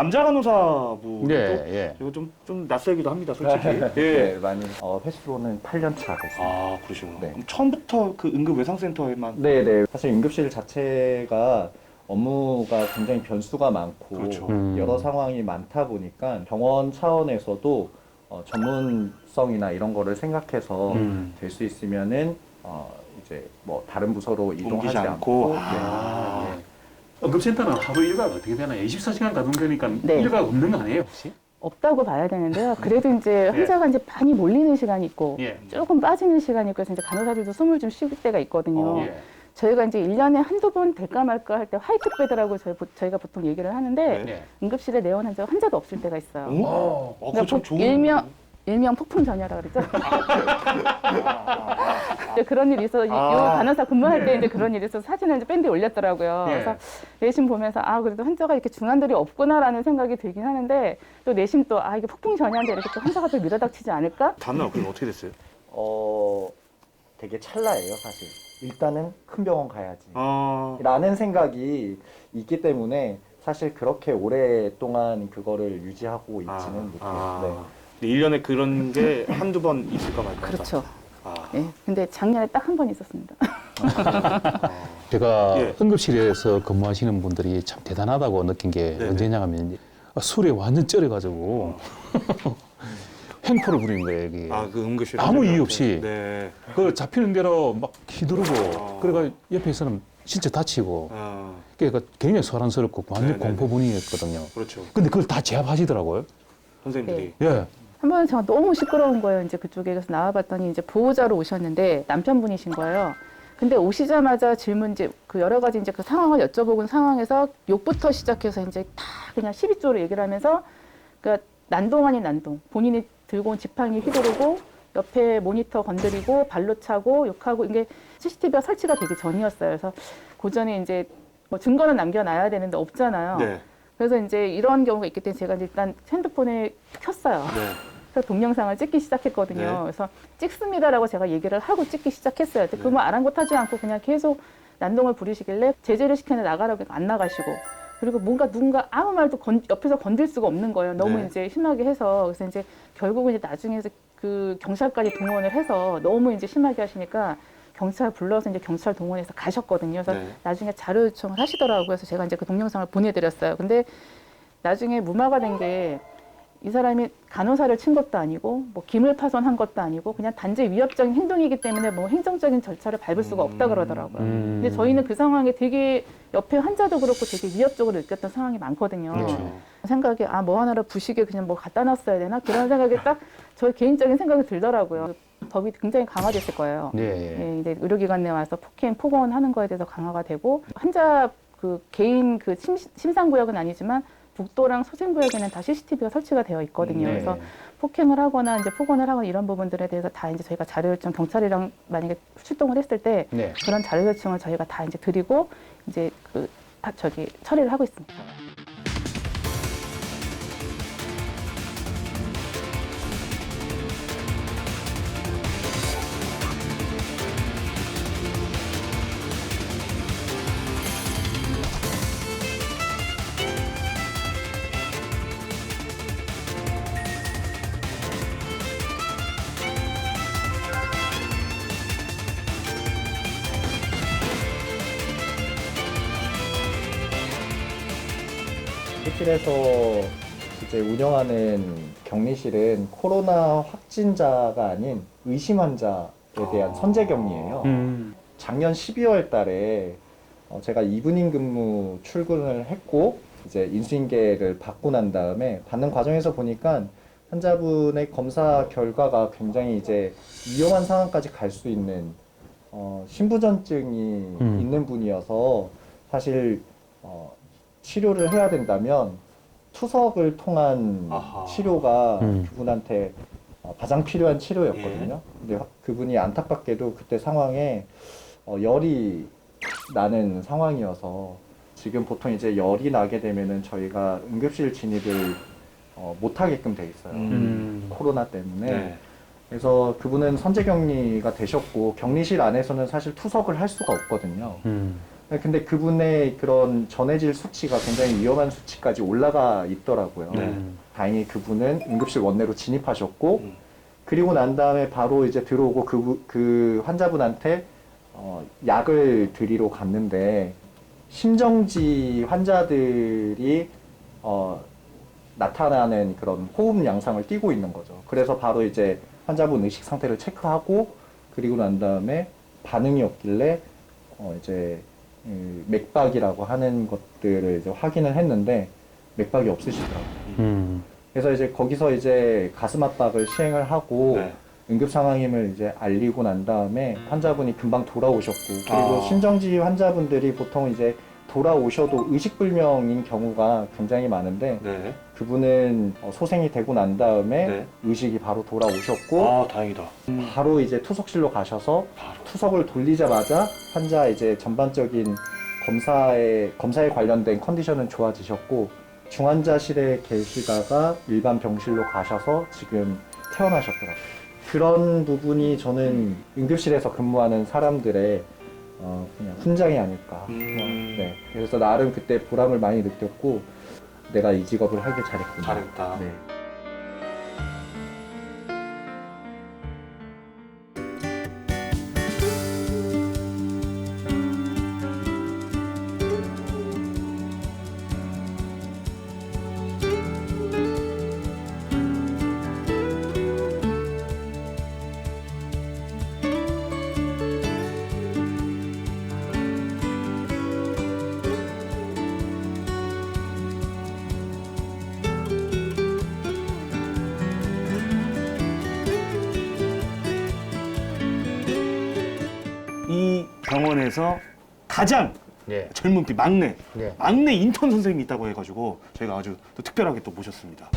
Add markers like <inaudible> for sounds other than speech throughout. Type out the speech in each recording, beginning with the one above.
남자 간호사부 예, 예. 이거 좀 좀 낯설기도 합니다, 솔직히. <laughs> 네, 예. 많이 어, 회수로는 8년 차 됐습니다. 아 그러시구나. 네. 그럼 처음부터 그 응급 외상센터에만 네, 네. 사실 응급실 자체가 업무가 굉장히 변수가 많고 그렇죠. 음. 여러 상황이 많다 보니까 병원 차원에서도 어, 전문성이나 이런 거를 생각해서 음. 될 수 있으면은 어, 이제 뭐 다른 부서로 이동하지 옮기지 않고. 않고, 아. 네. 응급센터는 하루 일과가 어떻게 되나요? 24시간 가동되니까 네. 일과가 없는 거 아니에요, 혹시? 없다고 봐야 되는데요. 그래도 이제 환자가 이제 많이 몰리는 시간이 있고 예. 조금 빠지는 시간이 있고 이제 간호사들도 숨을 좀쉴 때가 있거든요. 어. 예. 저희가 이제 일년에 한두 번 될까 말까 할 때 화이트 베드라고 저희, 보- 저희가 보통 얘기를 하는데 네. 예. 응급실에 내원 환자가 환자도 없을 때가 있어요. 어? 어. 어, 그거 참 복- 좋은. 일명 일명 폭풍 전야라 그러죠. 이제 그런 일이 있어. 요 아. 간호사 근무할 때 네. 이제 그런 일이 있어서 사진을 이제 밴드에 올렸더라고요. 예. 그래서 내심 보면서 아 그래도 환자가 이렇게 중환들이 없구나라는 생각이 들긴 하는데 또 내심 또 아 이게 폭풍 전야인데 이렇게 또 환자가 또 밀어닥치지 않을까? 다음날 그럼 어떻게 됐어요? 어, 되게 찰나예요, 사실. 일단은 큰 병원 가야지. 아, 라는 생각이 있기 때문에 사실 그렇게 오랫동안 그거를 유지하고 있지는 아, 못해요. 아. 네. 근데 1년에 그런 게 한두 번 있을까 말까. 그렇죠. 아. 예. 근데 작년에 딱 한 번 있었습니다. <laughs> 제가 예. 응급실에서 근무하시는 분들이 참 대단하다고 느낀 게 네네. 언제냐 하면 술에 완전 쩔어가지고 <laughs> 횡포를 부리는 거예요, 여기. 아, 그 응급실 아무. 이유 없이. 네. 그 잡히는 대로 막 휘두르고, 아. 그래가 옆에 있으면 진짜 다치고, 아, 그러니까 굉장히 소란스럽고 완전 네네네. 공포 분위기였거든요. 그렇죠. 근데 그걸 다 제압하시더라고요. 선생님들이. 예. 한 번은 제가 너무 시끄러운 거예요. 이제 그쪽에 그래서 나와봤더니 이제 보호자로 오셨는데 남편분이신 거예요. 근데 오시자마자 질문 이제 그 여러 가지 이제 그 상황을 여쭤보는 상황에서 욕부터 시작해서 이제 다 그냥 12조로 얘기를 하면서 그러니까 난동 아닌 난동. 본인이 들고 온 지팡이 휘두르고 옆에 모니터 건드리고 발로 차고 욕하고 이게 CCTV가 설치가 되기 전이었어요. 그래서 그 전에 이제 뭐 증거는 남겨놔야 되는데 없잖아요. 네. 그래서 이제 이런 경우가 있기 때문에 제가 일단 핸드폰에 켰어요. 네. 그래서 동영상을 찍기 시작했거든요. 네. 그래서 찍습니다라고 제가 얘기를 하고 찍기 시작했어요. 근데 네. 그거 아랑곳하지 않고 그냥 계속 난동을 부리시길래 제재를 시켰는데 나가라고 안 나가시고 그리고 뭔가 누군가 아무 말도 건- 옆에서 건들 수가 없는 거예요. 너무 네. 이제 심하게 해서 그래서 이제 결국은 이제 나중에 그 경찰까지 동원을 해서 너무 이제 심하게 하시니까 경찰 불러서 이제 경찰 동원해서 가셨거든요. 그래서 네. 나중에 자료 요청을 하시더라고요. 그래서 제가 이제 그 동영상을 보내드렸어요. 근데 나중에 무마가 된 게 이 사람이 간호사를 친 것도 아니고 뭐 기물 파손한 것도 아니고 그냥 단지 위협적인 행동이기 때문에 뭐 행정적인 절차를 밟을 수가 없다 그러더라고요. 음. 근데 저희는 그 상황에 되게 옆에 환자도 그렇고 되게 위협적으로 느꼈던 상황이 많거든요. 그렇죠. 생각에 아 뭐 하나를 부시게 그냥 뭐 갖다 놨어야 되나 그런 생각이 딱저 개인적인 생각이 들더라고요. 법이 굉장히 강화됐을 거예요. 예, 예. 예, 이제 의료기관 내 와서 폭행, 폭언하는 거에 대해서 강화가 되고 환자 그 개인 그 심, 심상구역은 아니지만 북도랑 소생구역에는 다 CCTV가 설치가 되어 있거든요. 네. 그래서 폭행을 하거나 이제 폭언을 하거나 이런 부분들에 대해서 다 이제 저희가 자료 요청 경찰이랑 만약에 출동을 했을 때 네. 그런 자료 요청을 저희가 다 이제 드리고 이제 그 다 저기 처리를 하고 있습니다. 실에서 이제 운영하는 격리실은 코로나 확진자가 아닌 의심 환자에 대한 아. 선제 격리예요. 음. 작년 12월 달에 어, 제가 이분인 근무 출근을 했고 이제 인수인계를 받고 난 다음에 받는 과정에서 보니까 환자분의 검사 결과가 굉장히 이제 위험한 상황까지 갈 수 있는 어, 신부전증이 음. 있는 분이어서 사실 어, 치료를 해야 된다면 투석을 통한 아하. 치료가 음. 그분한테 어, 가장 필요한 치료였거든요. 근데 화- 그분이 안타깝게도 그때 상황에 어, 열이 나는 상황이어서 지금 보통 이제 열이 나게 되면은 저희가 응급실 진입을 어, 못 하게끔 돼 있어요. 음. 코로나 때문에. 네. 그래서 그분은 선제 격리가 되셨고 격리실 안에서는 사실 투석을 할 수가 없거든요. 음. 근데 그분의 그런 전해질 수치가 굉장히 위험한 수치까지 올라가 있더라고요. 네. 다행히 그분은 응급실 원내로 진입하셨고 음. 그리고 난 다음에 바로 이제 들어오고 그, 그 환자분한테 어, 약을 드리러 갔는데 심정지 환자들이 어, 나타나는 그런 호흡 양상을 띠고 있는 거죠. 그래서 바로 이제 환자분 의식 상태를 체크하고 그리고 난 다음에 반응이 없길래 어, 이제 그 맥박이라고 하는 것들을 이제 확인을 했는데 맥박이 없으시더라고요. 음. 그래서 이제 거기서 이제 가슴 압박을 시행을 하고 네. 응급 상황임을 이제 알리고 난 다음에 환자분이 금방 돌아오셨고 그리고 아. 심정지 환자분들이 보통 이제 돌아오셔도 의식불명인 경우가 굉장히 많은데 네. 그분은 어, 소생이 되고 난 다음에 네. 의식이 바로 돌아오셨고 아, 다행이다. 바로 이제 투석실로 가셔서 바로. 투석을 돌리자마자 환자 이제 전반적인 검사에 검사에 관련된 컨디션은 좋아지셨고 중환자실에 계시다가 일반 병실로 가셔서 지금 퇴원하셨더라고요. 그런 부분이 저는 응급실에서 근무하는 사람들의 어, 그냥 훈장이 아닐까. 음. 네. 그래서 나름 그때 보람을 많이 느꼈고 내가 이 직업을 하길 잘했구나. 잘했다. 네. 병원에서 가장 예. 젊은 피 막내 예. 막내 인턴 선생님이 있다고 해가지고 저희가 아주 또 특별하게 또 모셨습니다.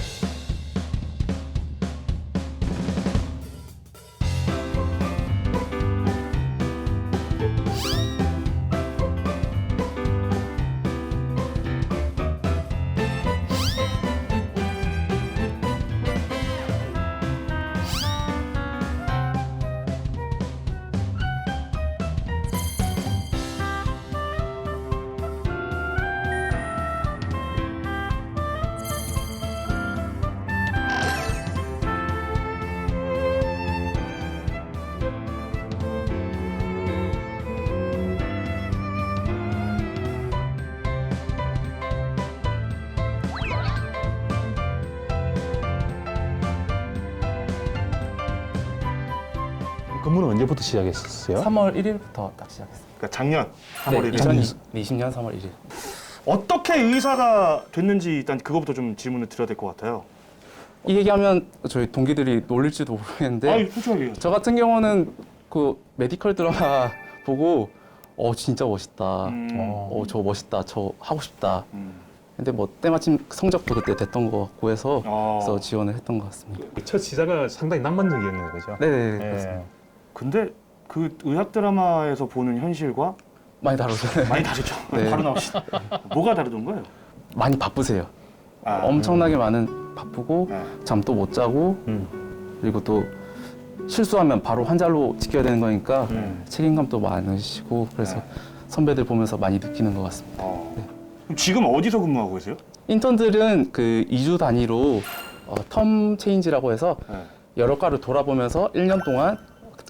근무는 언제부터 시작했었어요? 3월 1일부터 딱 시작했어요. 그러니까 작년 3월 1일. 네, 2020년 3월 1일. 어떻게 의사가 됐는지 일단 그거부터 좀 질문을 드려야 될 것 같아요. 이 얘기하면 저희 동기들이 놀릴지도 모르겠는데 아니 솔직하게. 저 같은 경우는 그 메디컬 드라마 <laughs> 보고 어 진짜 멋있다. 음. 어 저 멋있다. 저 하고 싶다. 음. 근데 뭐 때마침 성적도 그때 됐던 것 같고 해서 아. 그래서 지원을 했던 것 같습니다. 첫 시작은 상당히 낭만적이었네요, 그죠? 네네 예. 그렇습니다. 근데 그 의학 드라마에서 보는 현실과 많이 다르죠. 많이 다르죠. <laughs> 네. 바로 나옵시다. 뭐가 다르던 거예요? 많이 바쁘세요. 아, 엄청나게 많은 바쁘고 네. 잠도 못 자고 음. 그리고 또 실수하면 바로 환자로 지켜야 되는 거니까 음. 책임감도 많으시고 그래서 네. 선배들 보면서 많이 느끼는 것 같습니다. 어. 네. 그럼 지금 어디서 근무하고 계세요? 인턴들은 그 2주 단위로 어, 텀 체인지라고 해서 네. 여러 과를 돌아보면서 1년 동안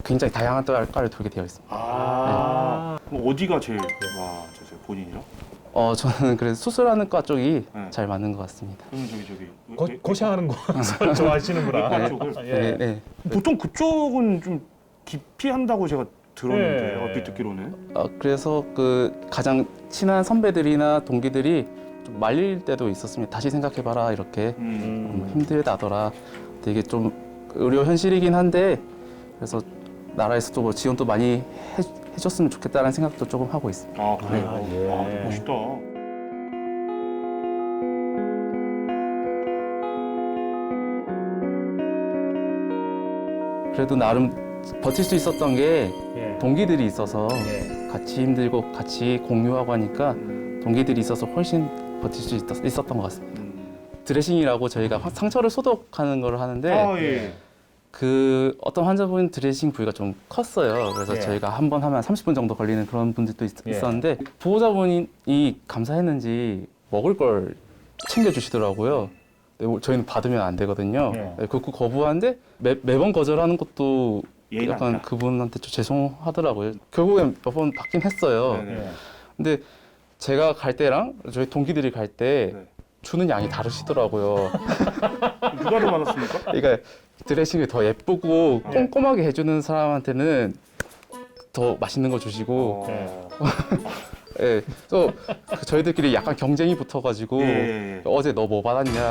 굉장히 다양한 과를 돌게 되어 있습니다. 아. 그럼 어디가 제일 와, 저, 저 본인이요? 어, 저는 그래서 수술하는 과 쪽이 네. 잘 맞는 것 같습니다. 그러면 저기 저기 고, 외- 고생하는 거 좋아하시는구나. 외과 쪽을 예. 네, 네. 보통 그쪽은 좀 깊이 한다고 제가 들었는데 예. 얼핏 듣기로는 어, 그래서 그 가장 친한 선배들이나 동기들이 좀 말릴 때도 있었습니다. 다시 생각해봐라 이렇게 음. 음, 힘들다더라. 되게 좀 의료 현실이긴 한데 그래서 나라에서도 뭐 지원도 많이 해, 해줬으면 좋겠다는 생각도 조금 하고 있습니다. 아 그래요? 아, 예. 아, 멋있다. 그래도 나름 버틸 수 있었던 게 예. 동기들이 있어서 예. 같이 힘들고 같이 공유하고 하니까 동기들이 있어서 훨씬 버틸 수 있, 있었던 것 같습니다. 음. 드레싱이라고 저희가 화- 상처를 소독하는 걸 하는데 아 예. 그 어떤 환자분 드레싱 부위가 좀 컸어요. 그래서 예. 저희가 한 번 하면 30분 정도 걸리는 그런 분들도 있, 예. 었는데 보호자분이 감사했는지 먹을 걸 챙겨주시더라고요. 네, 뭐 저희는 받으면 안 되거든요. 예. 네, 그거 거부하는데 매, 매번 거절하는 것도 약간 아니다. 그분한테 좀 죄송하더라고요. 결국엔 몇 번 받긴 했어요. 네네. 근데 제가 갈 때랑 저희 동기들이 갈때 네. 주는 양이 다르시더라고요. <laughs> 누가 더 많았습니까? 그러니까 드레싱을 더 예쁘고 네. 꼼꼼하게 해주는 사람한테는 더 맛있는 거 주시고, 어. <laughs> 예, 또그 저희들끼리 약간 경쟁이 붙어가지고 예, 예, 예. 어제 너 뭐 받았냐?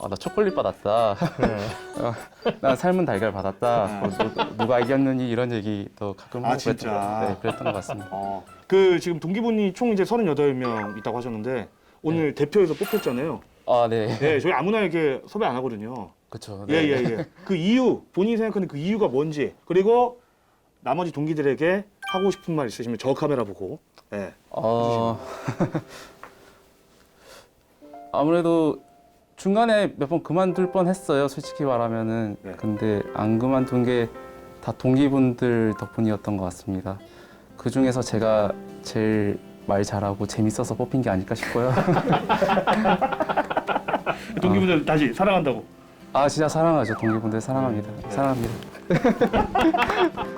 아, 나 초콜릿 받았다. <laughs> 어, 난 삶은 달걀 받았다. 뭐, 누- 누가 이겼느니 이런 얘기 또 가끔 아, 하고? 그랬던, 네, 그랬던 것 같습니다. 어. 그 지금 동기분이 총 이제 38명 있다고 하셨는데 오늘 대표에서 뽑혔잖아요. 아, 네, 네, 저희 아무나 이렇게 섭외 안 하거든요. 그렇죠. 예, 예, 예. 그 이유, 본인이 생각하는 그 이유가 뭔지, 그리고 나머지 동기들에게 하고 싶은 말 있으시면 저 카메라 보고, 예. 어, <laughs> 아무래도 중간에 몇 번 그만둘 뻔 했어요. 솔직히 말하면은. 네. 근데 안 그만둔 게 다 동기분들 덕분이었던 것 같습니다. 그 중에서 제가 제일 말 잘하고 재밌어서 뽑힌 게 아닐까 싶고요. <laughs> 동기분들 다시 사랑한다고. 아, 진짜 사랑하죠. 동기분들 사랑합니다. 네. 사랑합니다. <laughs>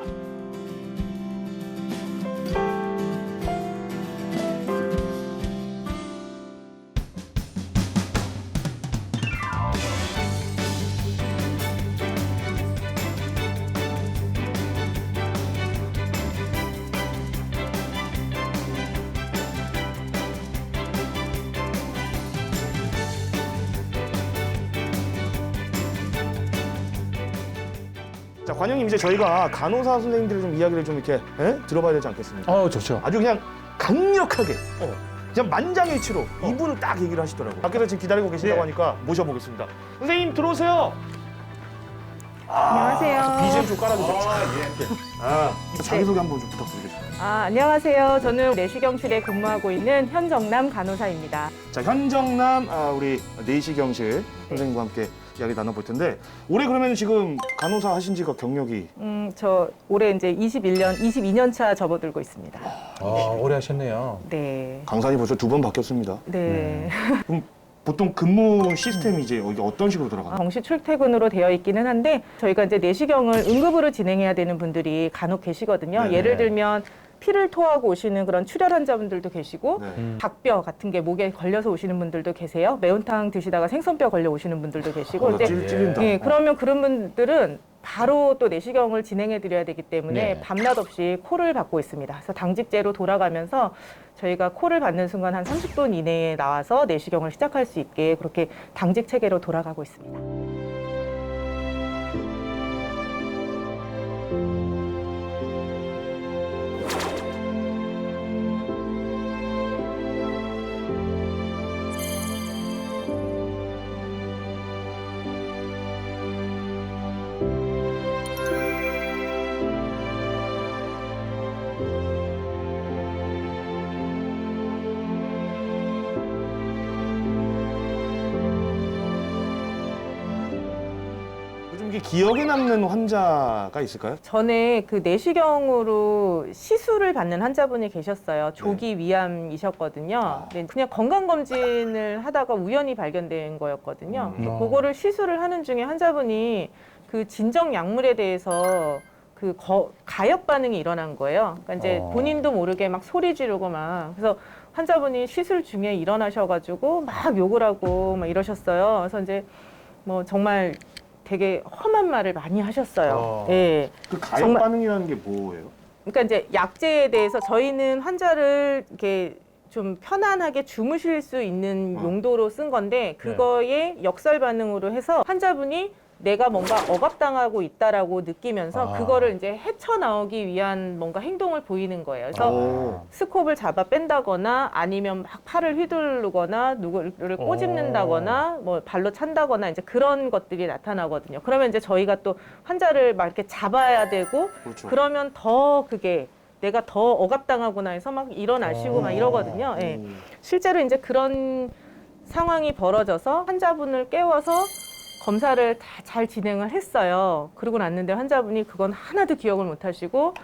이제 저희가 간호사 선생님들의 좀 이야기를 좀 이렇게 예? 들어봐야 되지 않겠습니까? 어, 좋죠. 아주 그냥 강력하게, 어, 그냥 만장일치로 이분을 딱 얘기를 하시더라고요. 밖에서 지금 기다리고 계신다고 네. 하니까 모셔보겠습니다. 선생님 들어오세요. 안녕하세요. BGM 좀 깔아주세요. 아, 자기소개 한번 좀 부탁드리겠습니다. 아, 안녕하세요. 저는 내시경실에 근무하고 있는 현정남 간호사입니다. 자, 현정남 아, 우리 내시경실 선생님과 함께 이야기 나눠볼 텐데 올해 그러면 지금 간호사 하신 지가 경력이 음, 저 올해 이제 21년, 22년 차 접어들고 있습니다. 아, 오래 하셨네요. 네. 강산이 벌써 두 번 바뀌었습니다. 네. <laughs> 보통 근무 시스템이 이제 어떤 식으로 돌아가나요? 정시 출퇴근으로 되어 있기는 한데 저희가 이제 내시경을 응급으로 진행해야 되는 분들이 간혹 계시거든요. 네네. 예를 들면 피를 토하고 오시는 그런 출혈 환자분들도 계시고 네. 음. 닭뼈 같은 게 목에 걸려서 오시는 분들도 계세요. 매운탕 드시다가 생선뼈 걸려 오시는 분들도 계시고 어, 근데 찔, 찔린다. 네, 그러면 그런 분들은 바로 또 내시경을 진행해 드려야 되기 때문에 네. 밤낮 없이 코를 받고 있습니다. 그래서 당직제로 돌아가면서 저희가 코를 받는 순간 한 30분 이내에 나와서 내시경을 시작할 수 있게 그렇게 당직 체계로 돌아가고 있습니다. 기억에 남는 환자가 있을까요? 전에 그 내시경으로 시술을 받는 환자분이 계셨어요. 조기 위암이셨거든요. 아. 네, 그냥 건강 검진을 하다가 우연히 발견된 거였거든요. 음. 그래서 그거를 시술을 하는 중에 환자분이 그 진정 약물에 대해서 그 거- 가역 반응이 일어난 거예요. 그러니까 이제 어. 본인도 모르게 막 소리 지르고 막 그래서 환자분이 시술 중에 일어나셔가지고 막 욕을 하고 막 이러셨어요. 그래서 이제 뭐 정말 되게 험한 말을 많이 하셨어요. 어. 예. 그 가역 정말- 반응이라는 게 뭐예요? 그러니까 이제 약제에 대해서 저희는 환자를 이렇게 좀 편안하게 주무실 수 있는 어. 용도로 쓴 건데 그거에 역설 반응으로 해서 환자분이 내가 뭔가 억압당하고 있다라고 느끼면서 아. 그거를 이제 헤쳐나오기 위한 뭔가 행동을 보이는 거예요. 그래서 오. 스콥을 잡아 뺀다거나 아니면 막 팔을 휘두르거나 누구를 꼬집는다거나 뭐 발로 찬다거나 이제 그런 것들이 나타나거든요. 그러면 이제 저희가 또 환자를 막 이렇게 잡아야 되고 그렇죠. 그러면 더 그게 내가 더 억압당하구나 해서 막 일어나시고 막 이러거든요. 예. 음. 실제로 이제 그런 상황이 벌어져서 환자분을 깨워서 검사를 다 잘 진행을 했어요. 그러고 났는데 환자분이 그건 하나도 기억을 못 하시고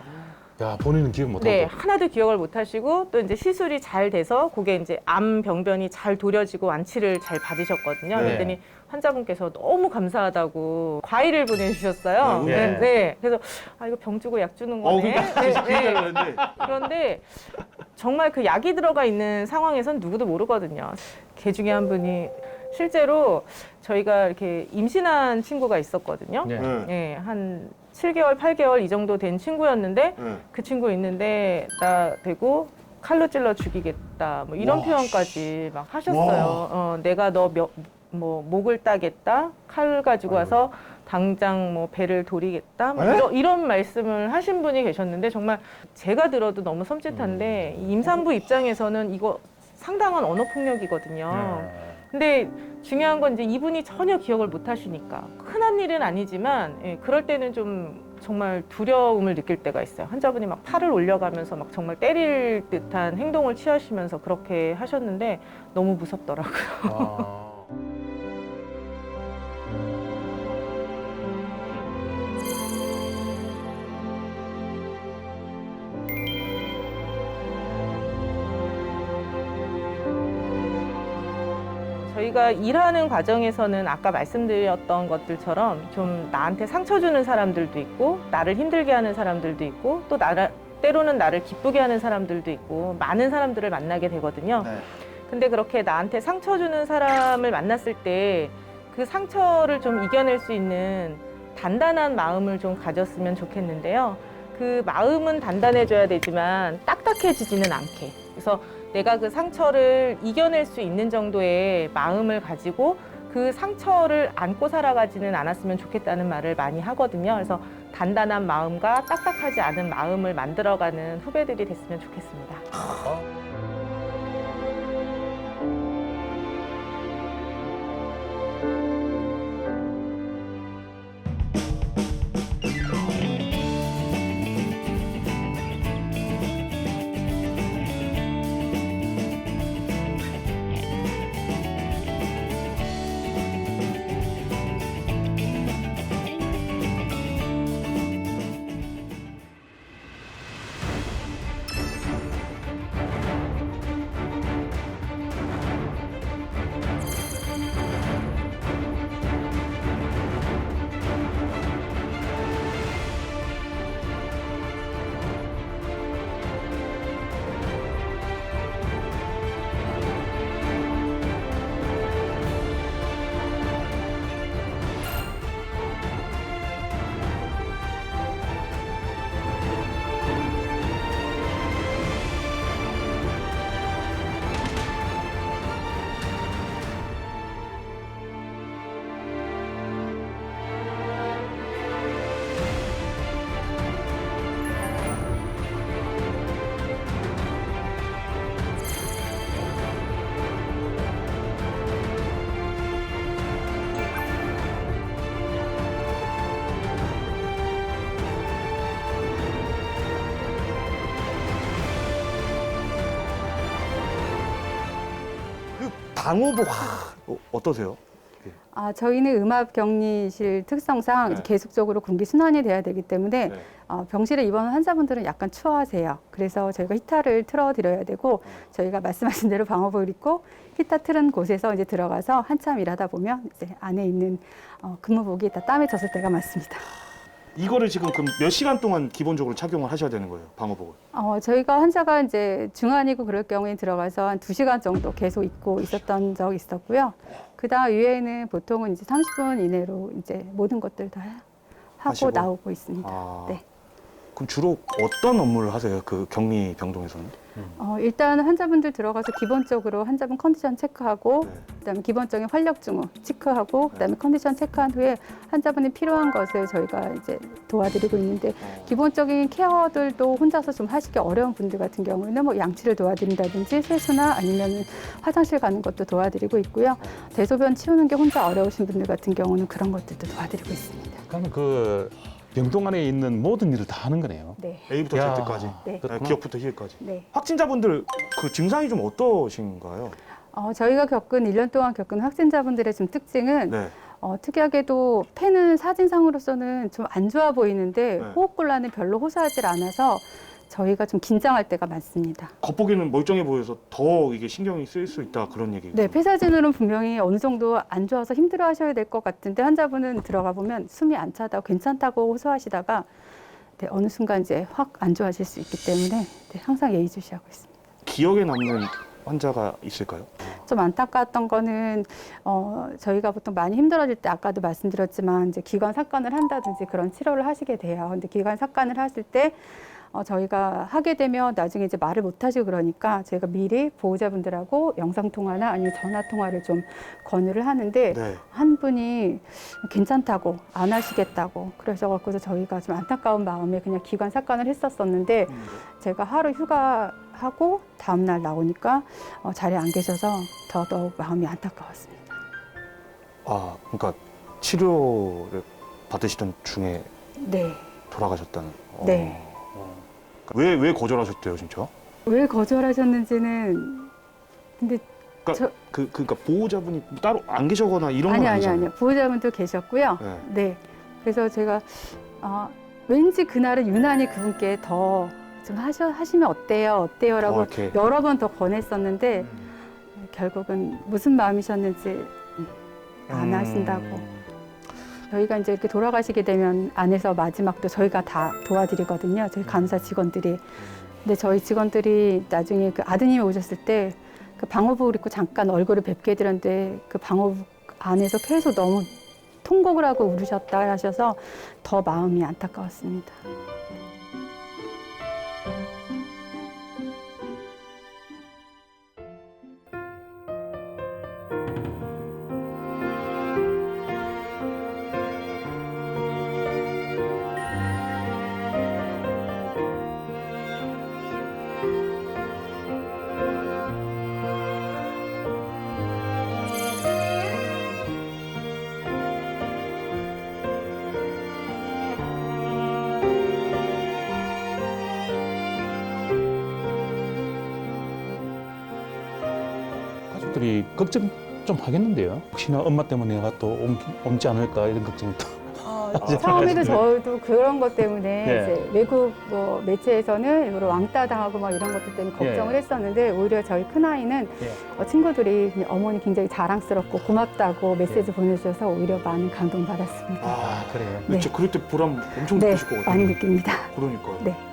야 본인은 기억 못하고. 네, 하나도 기억을 못 하시고 또 이제 시술이 잘 돼서 그게 이제 암 병변이 잘 도려지고 완치를 잘 받으셨거든요. 네. 그랬더니 환자분께서 너무 감사하다고 과일을 보내주셨어요. 네. 네. 네. 그래서 아 이거 병 주고 약 주는 어, 거네. 그러니까 네, 그 네. 했는데 그런데 정말 그 약이 들어가 있는 상황에선 누구도 모르거든요. 걔 중에 한 분이 실제로 저희가 이렇게 임신한 친구가 있었거든요. 네. 네. 네, 한 7개월, 8개월 이 정도 된 친구였는데 네. 그 친구 있는데 나 대고 칼로 찔러 죽이겠다 뭐 이런 와, 표현까지 막 하셨어요. 어, 내가 너 뭐 목을 따겠다 칼 가지고 와서 당장 뭐 배를 도리겠다 뭐 에? 이런, 이런 말씀을 하신 분이 계셨는데 정말 제가 들어도 너무 섬찟한데 이 임산부 입장에서는 이거 상당한 언어 폭력이거든요. 근데 중요한 건 이제 이분이 전혀 기억을 못 하시니까 흔한 일은 아니지만 예, 그럴 때는 좀 정말 두려움을 느낄 때가 있어요. 환자분이 막 팔을 올려가면서 막 정말 때릴 듯한 행동을 취하시면서 그렇게 하셨는데 너무 무섭더라고요. 아. 저희가 일하는 과정에서는 아까 말씀드렸던 것들처럼 좀 나한테 상처 주는 사람들도 있고 나를 힘들게 하는 사람들도 있고 또 나를 때로는 나를 기쁘게 하는 사람들도 있고 많은 사람들을 만나게 되거든요. 네. 근데 그렇게 나한테 상처 주는 사람을 만났을 때 그 상처를 좀 이겨낼 수 있는 단단한 마음을 좀 가졌으면 좋겠는데요. 그 마음은 단단해져야 되지만 딱딱해지지는 않게. 그래서 내가 그 상처를 이겨낼 수 있는 정도의 마음을 가지고 그 상처를 안고 살아가지는 않았으면 좋겠다는 말을 많이 하거든요. 그래서 단단한 마음과 딱딱하지 않은 마음을 만들어가는 후배들이 됐으면 좋겠습니다. 그 방호복 하, 어, 어떠세요? 아, 저희는 음압 격리실 특성상 네. 계속적으로 공기 순환이 돼야 되기 때문에 네. 어, 병실에 입원 환자분들은 약간 추워하세요. 그래서 저희가 히터를 틀어드려야 되고 저희가 말씀하신 대로 방호복을 입고 히터 틀은 곳에서 이제 들어가서 한참 일하다 보면 이제 안에 있는 어, 근무복이 다 땀에 젖을 때가 많습니다. 이거를 지금 그럼 몇 시간 동안 기본적으로 착용을 하셔야 되는 거예요, 방호복을? 어, 저희가 환자가 이제 중환이고 그럴 경우에 들어가서 한 두시간 정도 계속 입고 있었던 적이 있었고요. 그 다음 이외에는 보통은 이제 30분 이내로 이제 모든 것들 다 하고 하시고. 나오고 있습니다. 아, 네. 그럼 주로 어떤 업무를 하세요? 그 격리 병동에서는? 어, 일단 환자분들 들어가서 기본적으로 환자분 컨디션 체크하고 네. 그다음에 기본적인 활력 증후 체크하고 그다음에 컨디션 체크한 후에 환자분이 필요한 것을 저희가 이제 도와드리고 있는데 어. 기본적인 케어들도 혼자서 좀 하시기 어려운 분들 같은 경우에는 뭐 양치를 도와드린다든지 세수나 아니면 화장실 가는 것도 도와드리고 있고요. 대소변 치우는 게 혼자 어려우신 분들 같은 경우는 그런 것들도 도와드리고 있습니다. 그러면 그 병동 안에 있는 모든 일을 다 하는 거네요. 네. A부터 야. Z까지, 네. 네, 그렇구나. 기억부터 희까지. 네. 확진자분들 그 증상이 좀 어떠신가요? 어, 저희가 겪은 일 년 동안 겪은 확진자분들의 좀 특징은 네. 어, 특이하게도 펜은 사진상으로서는 좀 안 좋아 보이는데 네. 호흡곤란은 별로 호소하지 않아서 저희가 좀 긴장할 때가 많습니다. 겉보기는 멀쩡해 보여서 더 이게 신경이 쓰일 수 있다 그런 얘기. 네, 폐사진으로는 분명히 어느 정도 안 좋아서 힘들어 하셔야 될 것 같은데 환자분은 들어가 보면 숨이 안 차다고 괜찮다고 호소하시다가 네, 어느 순간 이제 확 안 좋아질 수 있기 때문에 네, 항상 예의주시하고 있습니다. 기억에 남는 환자가 있을까요? 좀 안타까웠던 거는 어, 저희가 보통 많이 힘들어질 때 아까도 말씀드렸지만 이제 기관 삭관을 한다든지 그런 치료를 하시게 돼요. 근데 기관 삭관을 하실 때 어, 저희가 하게 되면 나중에 이제 말을 못 하시고 그러니까 저희가 미리 보호자분들하고 영상 통화나 아니면 전화 통화를 좀 권유를 하는데 네. 한 분이 괜찮다고 안 하시겠다고 그러셔갖고서 저희가 좀 안타까운 마음에 그냥 기관 삭관을 했었었는데 제가 하루 휴가하고 다음 날 나오니까 어, 자리에 안 계셔서 더더욱 마음이 안타까웠습니다. 아, 그러니까 치료를 받으시던 중에 네. 돌아가셨다는. 어. 네. 왜, 왜 거절하셨대요, 진짜? 왜 거절하셨는지는 근데 그러니까, 저- 그, 그러니까 보호자분이 따로 안 계셔거나 이런 아니 건 아니 아니잖아요. 아니요 보호자분도 계셨고요. 네. 네. 그래서 제가 아, 왠지 그날은 유난히 그분께 더 좀 하셔 하시면 어때요, 어때요라고 어, 이렇게. 여러 번 더 권했었는데 결국은 무슨 마음이셨는지 음, 안 하신다고. 저희가 이제 이렇게 돌아가시게 되면 안에서 마지막도 저희가 다 도와드리거든요. 저희 간호사 직원들이. 근데 저희 직원들이 나중에 그 아드님이 오셨을 때 그 방호복을 입고 잠깐 얼굴을 뵙게 해드렸는데 그 방호복 안에서 계속 너무 통곡을 하고 울으셨다 하셔서 더 마음이 안타까웠습니다. 가족들이 걱정 좀 하겠는데요. 혹시나 엄마 때문에 내가 또 옮, 옮지 않을까 이런 걱정이 또. <laughs> 처음에도 저도 그런 것 때문에 예. 이제 외국 뭐 매체에서는 일부러 왕따 당하고 막 이런 것들 때문에 걱정을 예. 했었는데 오히려 저희 큰 아이는 예. 어, 친구들이 어머니 굉장히 자랑스럽고 고맙다고 메시지 보내주셔서 오히려 많은 감동 받았습니다. 아, 그래요. 네. 그럴 때 보람 엄청 네, 느끼실 것 같아요. 많이 느낍니다. 그러니까요. 네.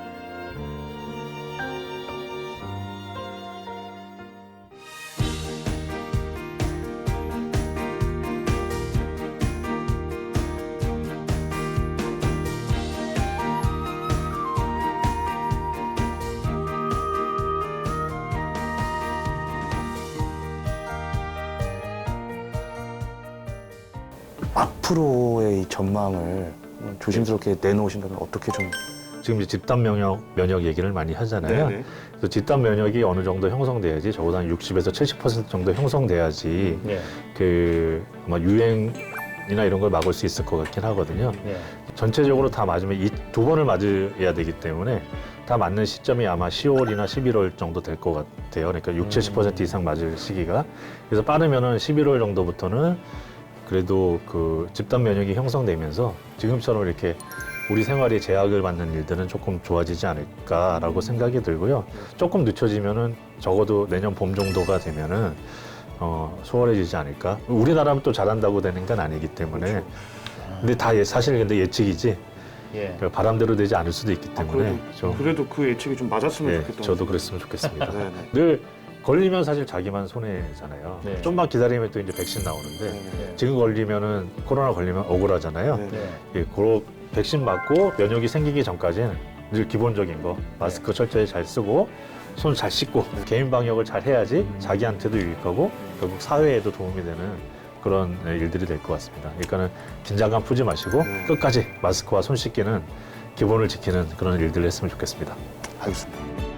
앞으로의 이 전망을 조심스럽게 내놓으신다면 어떻게 좀 지금 이제 집단 면역 면역 얘기를 많이 하잖아요. 네네. 그래서 집단 면역이 어느 정도 형성돼야지 적어도 한 60에서 70% 정도 형성돼야지 예. 그 아마 유행 이나 이런 걸 막을 수 있을 것 같긴 하거든요. 예. 전체적으로 다 맞으면 이 두 번을 맞아야 되기 때문에 다 맞는 시점이 아마 10월이나 11월 정도 될 것 같아요. 그러니까 6, 70% 이상 맞을 시기가. 그래서 빠르면은 11월 정도부터는 그래도 그 집단 면역이 형성되면서 지금처럼 이렇게 우리 생활에 제약을 받는 일들은 조금 좋아지지 않을까라고 생각이 들고요. 조금 늦춰지면은 적어도 내년 봄 정도가 되면은 어, 수월해지지 않을까. 우리나라는 또 잘한다고 되는 건 아니기 때문에. 근데 다 예- 사실 근데 예측이지 예. 그 바람대로 되지 않을 수도 있기 아, 때문에 그래도, 좀 그래도 그 예측이 좀 맞았으면 예, 좋겠다. 저도 그랬으면 좋겠습니다. 네 네. <laughs> 늘 걸리면 사실 자기만 손해잖아요. 네. 좀만 기다리면 또 이제 백신 나오는데 네네. 지금 걸리면은 코로나 걸리면 억울하잖아요. 네네. 예. 예, 그 백신 맞고 면역이 생기기 전까지는 늘 기본적인 거 마스크 철저히 잘 쓰고 손 잘 씻고 개인 방역을 잘 해야지 자기한테도 유익하고 결국 사회에도 도움이 되는 그런 예, 일들이 될 것 같습니다. 그러니까는 긴장감 풀지 마시고 네. 끝까지 마스크와 손 씻기는 기본을 지키는 그런 일들을 했으면 좋겠습니다. 알겠습니다.